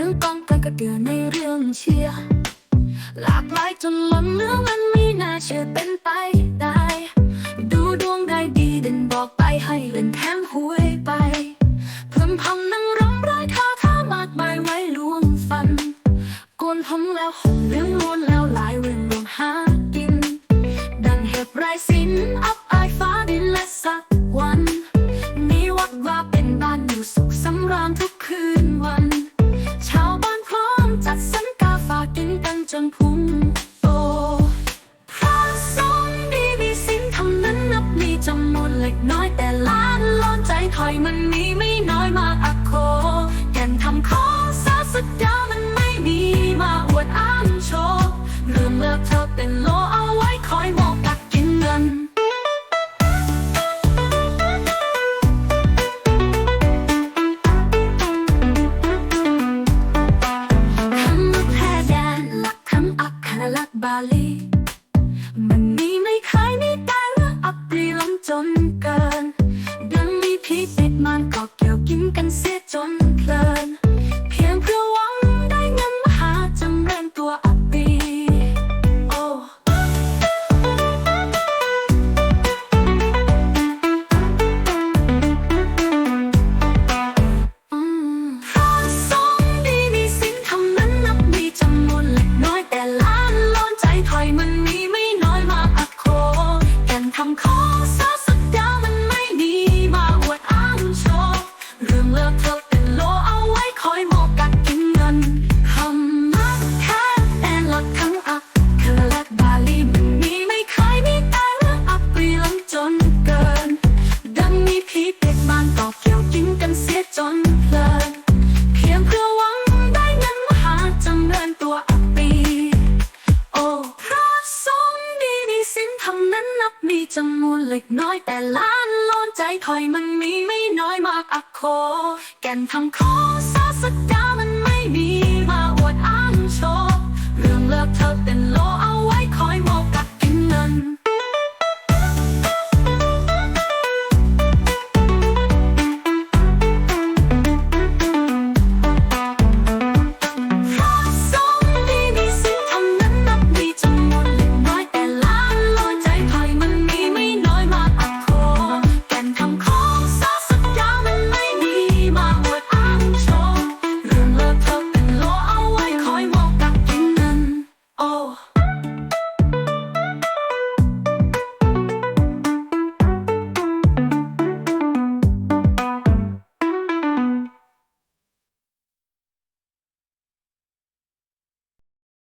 เกิดในเรื่องเชื่อหลากหลายจนล้นเนื้อมันไม่น่าเชื่อเป็นไปได้ ดูดวงได้ดีเด่นบอกไปให้เล่นแถมหวยไปเพิ่มพำนั่งร้องรายคาถามากมายไว้ลวงฟันโกนผมแล้วห่มเรื่องล้วนแล้วหลายเรื่องรวมหากิน ดังเห็บไรสินอับ จนพุงโตพระสงฆ์ดีมีสิ่งทำนั้นนับมีจำนวนเล็กน้อยแต่ล้านล้อนใจถอยมันมีไม่น้อยมาอักโคแก่นทำข้อสาสุดยามันไม่มีมาอวดอ้างโชว์เรื่องเลิกเธอเป็นโล ลักบาลี มันมีไม่เคยมีแต่เรื่องอับปรีล้นจนเกิน จำนวนเล็กน้อยแต่ล้านล้นใจถอยมันมีไม่น้อยมากอักโค แก่นทำข้อสาสักดา